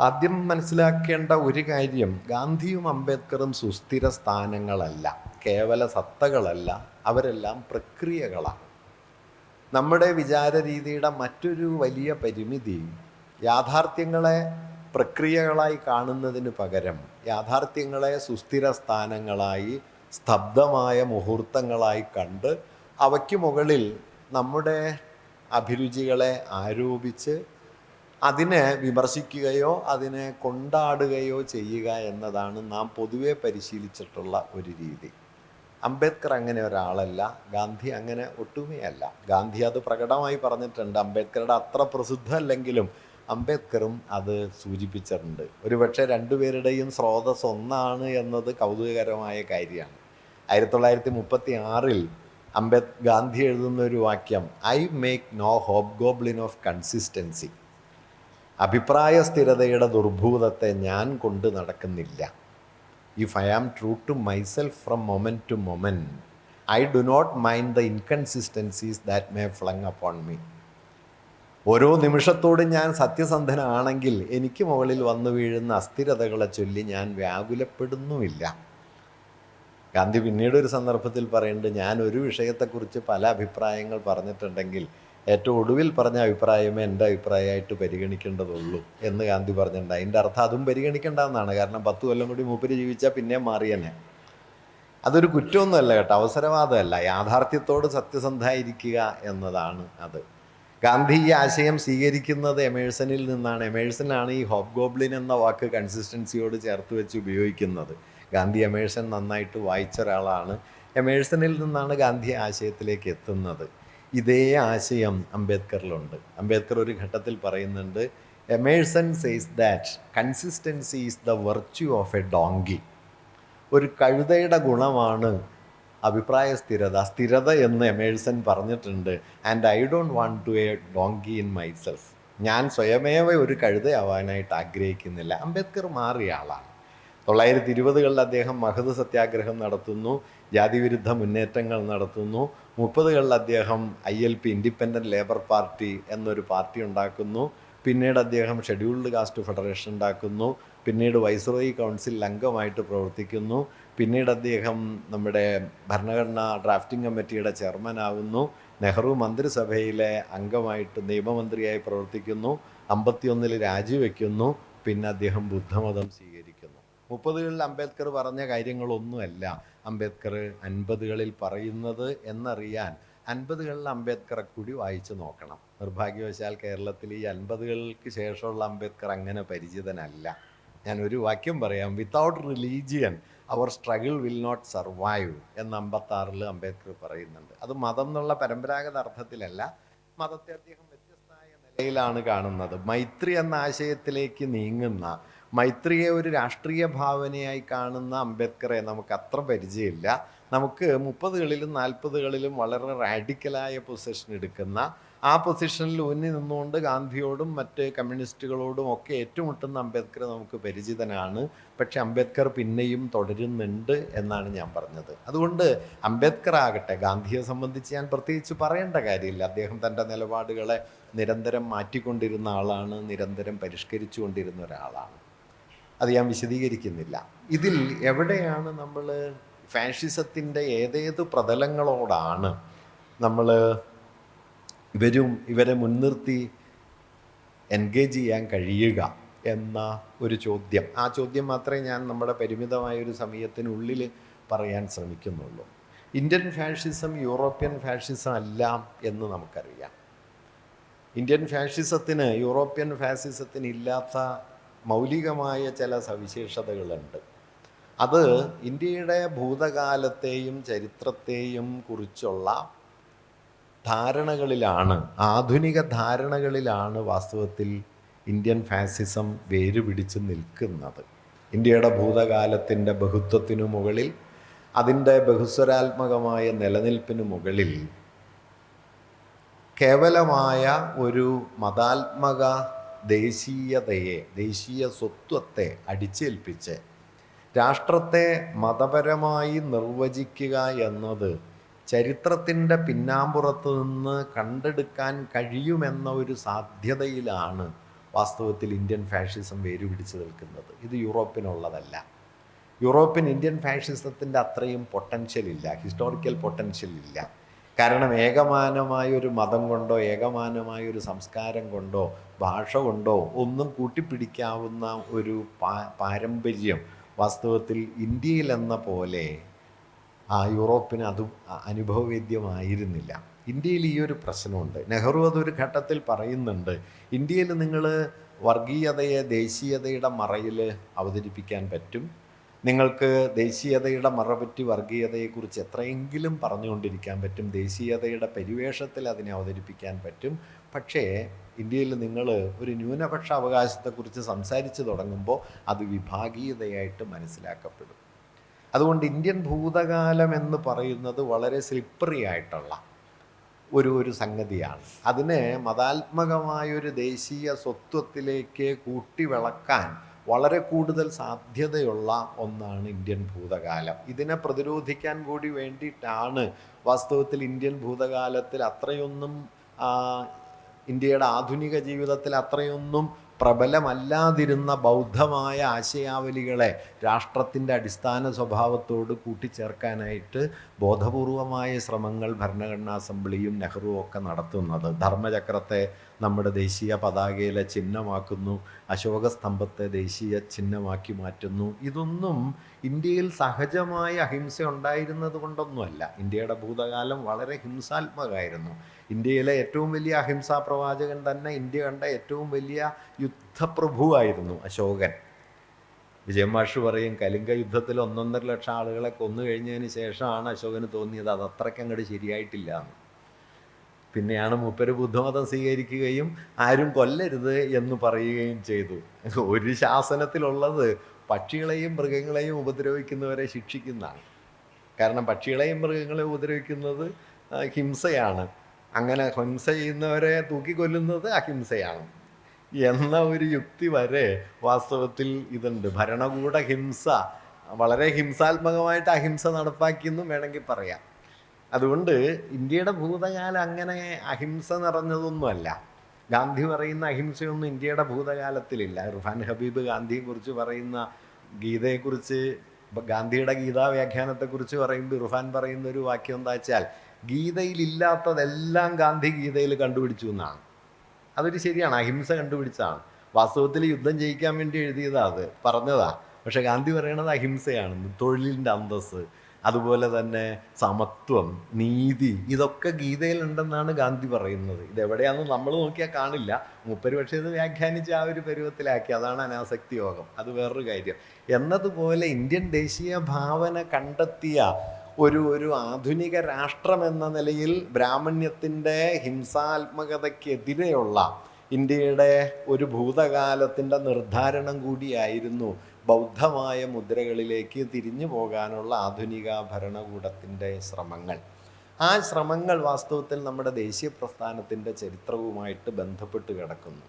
ആദ്യം മനസ്സിലാക്കേണ്ട ഒരു കാര്യം ഗാന്ധിയും അംബേദ്കറും സുസ്ഥിര സ്ഥാനങ്ങളല്ല കേവല സത്തകളല്ല അവരെല്ലാം പ്രക്രിയകളാണ്. നമ്മുടെ വിചാര രീതിയുടെ മറ്റൊരു വലിയ പരിമിതി യാഥാർത്ഥ്യങ്ങളെ പ്രക്രിയകളായി കാണുന്നതിന് പകരം യാഥാർത്ഥ്യങ്ങളെ സുസ്ഥിര സ്ഥാനങ്ങളായി സ്തബ്ധമായ മുഹൂർത്തങ്ങളായി കണ്ട് അവയ്ക്ക് മുകളിൽ നമ്മുടെ അഭിരുചികളെ ആരോപിച്ച് അതിനെ വിമർശിക്കുകയോ അതിനെ കൊണ്ടാടുകയോ ചെയ്യുക എന്നതാണ് നാം പൊതുവെ പരിശീലിച്ചിട്ടുള്ള ഒരു രീതി. അംബേദ്കർ അങ്ങനെ ഒരാളല്ല ഗാന്ധി അങ്ങനെ ഒട്ടുമയല്ല. ഗാന്ധി അത് പ്രകടമായി പറഞ്ഞിട്ടുണ്ട് അംബേദ്കറുടെ അത്ര പ്രസിദ്ധമല്ലെങ്കിലും അംബേദ്കറും അത് സൂചിപ്പിച്ചിട്ടുണ്ട്. ഒരുപക്ഷെ രണ്ടുപേരുടെയും സ്രോതസ് ഒന്നാണ് എന്നത് കൗതുകകരമായ കാര്യമാണ്. ആയിരത്തി തൊള്ളായിരത്തി മുപ്പത്തി ആറിൽ അംബേദ് ഗാന്ധി എഴുതുന്ന ഒരു വാക്യം I make no hobgoblin of consistency. അഭിപ്രായ സ്ഥിരതയുടെ ദുർഭൂതത്തെ ഞാൻ കൊണ്ട് നടക്കുന്നില്ല. If I am true to myself from moment to moment I do not mind the inconsistencies that may flung upon me ഓരോ നിമിഷത്തോടും ഞാൻ സത്യസന്ധനാണെങ്കിൽ എനിക്ക് മുകളിൽ വന്നു വീഴുന്ന അസ്ഥിരതകളെ ചൊല്ലി ഞാൻ വ്യാകുലപ്പെടുന്നുമില്ല. ഗാന്ധി പിന്നീട് ഒരു സന്ദർഭത്തിൽ പറയുന്നുണ്ട് ഞാൻ ഒരു വിഷയത്തെക്കുറിച്ച് പല അഭിപ്രായങ്ങൾ പറഞ്ഞിട്ടുണ്ടെങ്കിൽ ഏറ്റവും ഒടുവിൽ പറഞ്ഞ അഭിപ്രായമേ എന്റെ അഭിപ്രായമായിട്ട് പരിഗണിക്കേണ്ടതുള്ളൂ എന്ന് ഗാന്ധി പറഞ്ഞിട്ടുണ്ട്. അതിന്റെ അർത്ഥം അതും പരിഗണിക്കേണ്ട എന്നാണ് കാരണം പത്ത് കൊല്ലം കൂടി മൂപ്പര് ജീവിച്ചാൽ പിന്നെ മാറിയനെ അതൊരു കുറ്റമൊന്നുമല്ല കേട്ടോ അവസരവാദമല്ല. യാഥാർത്ഥ്യത്തോട് സത്യസന്ധമായിരിക്കുക എന്നതാണ് അത്. ഗാന്ധി ഈ ആശയം സ്വീകരിക്കുന്നത് എമേഴ്സണിൽ നിന്നാണ്. എമേഴ്സനാണ് ഈ ഹോബ് ഗോബ്ലിൻ എന്ന വാക്ക് കൺസിസ്റ്റൻസിയോട് ചേർത്ത് വെച്ച് ഉപയോഗിക്കുന്നത്. ഗാന്ധി എമേഴ്സൺ നന്നായിട്ട് വായിച്ച ഒരാളാണ്. എമേഴ്സണിൽ നിന്നാണ് ഗാന്ധി ആശയത്തിലേക്ക് എത്തുന്നത്. ഇതേ ആശയം അംബേദ്കറിലുണ്ട്. അംബേദ്കർ ഒരു ഘട്ടത്തിൽ പറയുന്നുണ്ട് Emerson says that consistency is the virtue of a donkey ഒരു കഴുതയുടെ ഗുണമാണ് അഭിപ്രായ സ്ഥിരത സ്ഥിരത എന്ന് എമേഴ്സൺ പറഞ്ഞിട്ടുണ്ട് and I don't want to a donkey in myself ഞാൻ സ്വയമേവ ഒരു കഴുതയാവാനായിട്ട് ആഗ്രഹിക്കുന്നില്ല. അംബേദ്കർ മാറിയ ആളാണ്. തൊള്ളായിരത്തി ഇരുപതുകളിൽ അദ്ദേഹം മഹദ സത്യാഗ്രഹം നടത്തുന്നു. ജാതിവിരുദ്ധ മുന്നേറ്റങ്ങൾ നടത്തുന്നു. മുപ്പതുകളിൽ അദ്ദേഹം I L P independent labour party എന്നൊരു പാർട്ടി ഉണ്ടാക്കുന്നു. പിന്നീട് അദ്ദേഹം ഷെഡ്യൂൾഡ് കാസ്റ്റ് ഫെഡറേഷൻ ഉണ്ടാക്കുന്നു. പിന്നീട് വൈസ്രോയി കൗൺസിൽ അംഗമായിട്ട് പ്രവർത്തിക്കുന്നു. പിന്നീട് അദ്ദേഹം നമ്മുടെ ഭരണഘടനാ ഡ്രാഫ്റ്റിംഗ് കമ്മിറ്റിയുടെ ചെയർമാൻ ആവുന്നു. നെഹ്റു മന്ത്രിസഭയിലെ അംഗമായിട്ട് നിയമമന്ത്രിയായി പ്രവർത്തിക്കുന്നു. അമ്പത്തിയൊന്നിൽ രാജിവെക്കുന്നു. പിന്നെ അദ്ദേഹം ബുദ്ധമതം സ്വീകരിക്കുന്നു. മുപ്പതുകളിൽ അംബേദ്കർ പറഞ്ഞ കാര്യങ്ങളൊന്നുമല്ല. അംബേദ്കർ അൻപതുകളിൽ പറയുന്നത് എന്നറിയാൻ അൻപതുകളിൽ അംബേദ്കറെ കൂടി വായിച്ചു നോക്കണം. നിർഭാഗ്യവശാൽ കേരളത്തിൽ ഈ അൻപതുകൾക്ക് ശേഷമുള്ള അംബേദ്കർ അങ്ങനെ പരിചിതനല്ല. ഞാൻ ഒരു വാക്യം പറയാം. Without religion our struggle will not survive എന്ന് അമ്പത്താറിൽ അംബേദ്കർ പറയുന്നുണ്ട്. അത് മതം എന്നുള്ള പരമ്പരാഗത അർത്ഥത്തിലല്ല. മതത്തെ അദ്ദേഹം വ്യത്യസ്തമായ നിലയിലാണ് കാണുന്നത്. മൈത്രി എന്ന ആശയത്തിലേക്ക് നീങ്ങുന്ന മൈത്രിയെ ഒരു രാഷ്ട്രീയ ഭാവനയായി കാണുന്ന അംബേദ്കറെ നമുക്ക് അത്ര പരിചയമില്ല. നമുക്ക് മുപ്പതുകളിലും നാൽപ്പതുകളിലും വളരെ റാഡിക്കലായ പൊസിഷൻ എടുക്കുന്ന ആ പൊസിഷനിൽ ഊന്നി നിന്നുകൊണ്ട് ഗാന്ധിയോടും മറ്റ് കമ്മ്യൂണിസ്റ്റുകളോടും ഒക്കെ ഏറ്റുമുട്ടുന്ന അംബേദ്കർ നമുക്ക് പരിചിതനാണ്. പക്ഷെ അംബേദ്കർ പിന്നെയും തുടരുന്നുണ്ട് എന്നാണ് ഞാൻ പറഞ്ഞത്. അതുകൊണ്ട് അംബേദ്കർ ആകട്ടെ ഗാന്ധിയെ സംബന്ധിച്ച് ഞാൻ പ്രത്യേകിച്ച് പറയേണ്ട കാര്യമില്ല. അദ്ദേഹം തന്റെ നിലപാടുകളെ നിരന്തരം മാറ്റിക്കൊണ്ടിരുന്ന ആളാണ് നിരന്തരം പരിഷ്കരിച്ചു കൊണ്ടിരുന്ന ഒരാളാണ്. അത് ഞാൻ വിശദീകരിക്കുന്നില്ല. ഇതിൽ എവിടെയാണ് നമ്മൾ ഫാഷിസത്തിന്റെ ഏതേത് പ്രതലങ്ങളോടാണ് നമ്മൾ ഇവരും ഇവരെ മുൻനിർത്തി എൻഗേജ് ചെയ്യാൻ കഴിയുക എന്ന ഒരു ചോദ്യം. ആ ചോദ്യം മാത്രമേ ഞാൻ നമ്മുടെ പരിമിതമായ ഒരു സമയത്തിനുള്ളിൽ പറയാൻ ശ്രമിക്കുന്നുള്ളൂ. ഇന്ത്യൻ ഫാഷിസം യൂറോപ്യൻ ഫാഷിസം അല്ല എന്ന് നമുക്കറിയാം. ഇന്ത്യൻ ഫാഷിസത്തിന് യൂറോപ്യൻ ഫാസിസത്തിന് ഇല്ലാത്ത മൗലികമായ ചില സവിശേഷതകളുണ്ട്. അത് ഇന്ത്യയുടെ ഭൂതകാലത്തെയും ചരിത്രത്തെയും കുറിച്ചുള്ള ധാരണകളിലാണ് ആധുനിക ധാരണകളിലാണ് വാസ്തവത്തിൽ ഇന്ത്യൻ ഫാസിസം വേരുപിടിച്ച് നിൽക്കുന്നത്. ഇന്ത്യയുടെ ഭൂതകാലത്തിന്റെ ബഹുത്വത്തിനു മുകളിൽ അതിന്റെ ബഹുസ്വരാത്മകമായ നിലനിൽപ്പിന് മുകളിൽ കേവലമായ ഒരു മതാത്മക ദേശീയതയെ ദേശീയ സ്വത്വത്തെ അടിച്ചേൽപ്പിച്ച് രാഷ്ട്രത്തെ മതപരമായി നിർവചിക്കുക എന്നത് ചരിത്രത്തിന്റെ പിന്നാമ്പുറത്ത് നിന്ന് കണ്ടെടുക്കാൻ കഴിയുമെന്ന ഒരു സാധ്യതയിലാണ് വാസ്തവത്തിൽ ഇന്ത്യൻ ഫാഷിസം വേരുപിടിച്ച് നിൽക്കുന്നത്. ഇത് യൂറോപ്പിനുള്ളതല്ല. യൂറോപ്യൻ ഇന്ത്യൻ ഫാഷിസത്തിന്റെ അത്രയും പൊട്ടൻഷ്യൽ ഇല്ല ഹിസ്റ്റോറിക്കൽ പൊട്ടൻഷ്യൽ ഇല്ല കാരണം ഏകമാനമായ ഒരു മതം കൊണ്ടോ ഏകമാനമായ ഒരു സംസ്കാരം കൊണ്ടോ ഭാഷ കൊണ്ടോ ഒന്നും കൂട്ടിപ്പിടിക്കാവുന്ന ഒരു പാരമ്പര്യം വാസ്തവത്തിൽ ഇന്ത്യയിലെന്ന പോലെ ആ യൂറോപ്പിന് അതും അനുഭവവേദ്യമായിരുന്നില്ല. ഇന്ത്യയിൽ ഈ ഒരു പ്രശ്നമുണ്ട്. നെഹ്റു അതൊരു ഘട്ടത്തിൽ പറയുന്നുണ്ട് ഇന്ത്യയിൽ നിങ്ങൾ വർഗീയതയെ ദേശീയതയുടെ മറയിൽ അവതരിപ്പിക്കാൻ പറ്റും. നിങ്ങൾക്ക് ദേശീയതയുടെ മറപറ്റി വർഗീയതയെക്കുറിച്ച് എത്രയെങ്കിലും പറഞ്ഞുകൊണ്ടിരിക്കാൻ പറ്റും ദേശീയതയുടെ പരിവേഷത്തിൽ അതിനെ അവതരിപ്പിക്കാൻ പറ്റും. പക്ഷേ ഇന്ത്യയിൽ നിങ്ങൾ ഒരു ന്യൂനപക്ഷ അവകാശത്തെക്കുറിച്ച് സംസാരിച്ച് തുടങ്ങുമ്പോൾ അത് വിഭാഗീയതയായിട്ട് മനസ്സിലാക്കപ്പെടും. അതുകൊണ്ട് ഇന്ത്യൻ ഭൂതകാലം എന്ന് പറയുന്നത് വളരെ സ്ലിപ്പറി ആയിട്ടുള്ള ഒരു ഒരു സംഗതിയാണ്. അതിനെ മതാത്മകമായൊരു ദേശീയ സ്വത്വത്തിലേക്ക് കൂട്ടിവിളക്കാൻ വളരെ കൂടുതൽ സാധ്യതയുള്ള ഒന്നാണ് ഇന്ത്യൻ ഭൂതകാലം. ഇതിനെ പ്രതിരോധിക്കാൻ കൂടി വേണ്ടിയിട്ടാണ് വാസ്തവത്തിൽ ഇന്ത്യൻ ഭൂതകാലത്തിൽ അത്രയൊന്നും ഇന്ത്യയുടെ ആധുനിക ജീവിതത്തിൽ അത്രയൊന്നും പ്രബലമല്ലാതിരുന്ന ബൗദ്ധമായ ആശയാവലികളെ രാഷ്ട്രത്തിന്റെ അടിസ്ഥാന സ്വഭാവത്തോട് കൂട്ടിച്ചേർക്കാനായിട്ട് ബോധപൂർവമായ ശ്രമങ്ങൾ ഭരണഘടനാ അസംബ്ലിയും നെഹ്റുവും ഒക്കെ നടത്തുന്നത്. ധർമ്മചക്രത്തെ നമ്മുടെ ദേശീയ പതാകയിലെ ചിഹ്നമാക്കുന്നു. അശോക സ്തംഭത്തെ ദേശീയ ചിഹ്നമാക്കി മാറ്റുന്നു. ഇതൊന്നും ഇന്ത്യയിൽ സഹജമായ അഹിംസ ഉണ്ടായിരുന്നത് കൊണ്ടൊന്നുമല്ല. ഇന്ത്യയുടെ ഭൂതകാലം വളരെ ഹിംസാത്മകമായിരുന്നു. ഇന്ത്യയിലെ ഏറ്റവും വലിയ അഹിംസാ പ്രവാചകൻ തന്നെ ഇന്ത്യ കണ്ട ഏറ്റവും വലിയ യുദ്ധപ്രഭുവായിരുന്നു അശോകൻ. വിജയമാഷ് പറയും കലിംഗ യുദ്ധത്തിൽ ഒന്നൊന്നര ലക്ഷം ആളുകളെ കൊന്നു കഴിഞ്ഞതിന് ശേഷമാണ് അശോകന് തോന്നിയത്. അത് അത്രയ്ക്ക് അങ്ങോട്ട് ശരിയായിട്ടില്ല എന്ന്. പിന്നെയാണ് മൂപ്പര് ബുദ്ധമതം സ്വീകരിക്കുകയും ആരും കൊല്ലരുത് എന്ന് പറയുകയും ചെയ്തു. ഒരു ശാസനത്തിലുള്ളത് പക്ഷികളെയും മൃഗങ്ങളെയും ഉപദ്രവിക്കുന്നവരെ ശിക്ഷിക്കുന്നതാണ്. കാരണം പക്ഷികളെയും മൃഗങ്ങളെയും ഉപദ്രവിക്കുന്നത് ഹിംസയാണ്. അങ്ങനെ ഹിംസ ചെയ്യുന്നവരെ തൂക്കിക്കൊല്ലുന്നത് അഹിംസയാണ്. എന്ന ഒരു യുക്തി വരെ വാസ്തവത്തിൽ ഇതുണ്ട്. ഭരണകൂട ഹിംസ വളരെ ഹിംസാത്മകമായിട്ട് അഹിംസ നടപ്പാക്കിയെന്നും വേണമെങ്കിൽ പറയാം. അതുകൊണ്ട് ഇന്ത്യയുടെ ഭൂതകാലം അങ്ങനെ അഹിംസ നിറഞ്ഞതൊന്നുമല്ല. ഗാന്ധി പറയുന്ന അഹിംസയൊന്നും ഇന്ത്യയുടെ ഭൂതകാലത്തിലില്ല. ഇർഫാൻ ഹബീബ് ഗാന്ധിയെക്കുറിച്ച് പറയുന്ന ഗീതയെക്കുറിച്ച് ഗാന്ധിയുടെ ഗീതാ വ്യാഖ്യാനത്തെക്കുറിച്ച് പറയുമ്പോൾ ഇർഫാൻ പറയുന്ന ഒരു വാക്യം എന്താ വെച്ചാൽ ഗീതയിലില്ലാത്തതെല്ലാം ഗാന്ധി ഗീതയിൽ കണ്ടുപിടിച്ചു എന്നാണ്. അതൊരു ശരിയാണ്. അഹിംസ കണ്ടുപിടിച്ചതാണ്. വാസ്തവത്തിൽ യുദ്ധം ജയിക്കാൻ വേണ്ടി എഴുതിയതാ അത്. പറഞ്ഞതാ. പക്ഷെ ഗാന്ധി പറയണത് അഹിംസയാണെന്ന് തൊഴിലിന്റെ അന്തസ്സ് അതുപോലെ തന്നെ സമത്വം നീതി ഇതൊക്കെ ഗീതയിലുണ്ടെന്നാണ് ഗാന്ധി പറയുന്നത്. ഇതെവിടെയാണെന്ന് നമ്മൾ നോക്കിയാൽ കാണില്ല. മുപ്പര് പക്ഷേ ഇത് വ്യാഖ്യാനിച്ച് ആ ഒരു പരുവത്തിലാക്കി. അതാണ് അനാസക്തി യോഗം. അത് വേറൊരു കാര്യം. എന്നതുപോലെ ഇന്ത്യൻ ദേശീയ ഭാവന കണ്ടെത്തിയ ഒരു ഒരു ആധുനിക രാഷ്ട്രം എന്ന നിലയിൽ ബ്രാഹ്മണ്യത്തിന്റെ ഹിംസാത്മകതയ്ക്കെതിരെയുള്ള ഇന്ത്യയുടെ ഒരു ഭൂതകാലത്തിന്റെ നിർദ്ധാരണം കൂടിയായിരുന്നു ബൗദ്ധമായ മുദ്രകളിലേക്ക് തിരിഞ്ഞു പോകാനുള്ള ആധുനിക ഭരണകൂടത്തിന്റെ ശ്രമങ്ങൾ. ആ ശ്രമങ്ങൾ വാസ്തവത്തിൽ നമ്മുടെ ദേശീയ പ്രസ്ഥാനത്തിന്റെ ചരിത്രവുമായിട്ട് ബന്ധപ്പെട്ട് കിടക്കുന്നു.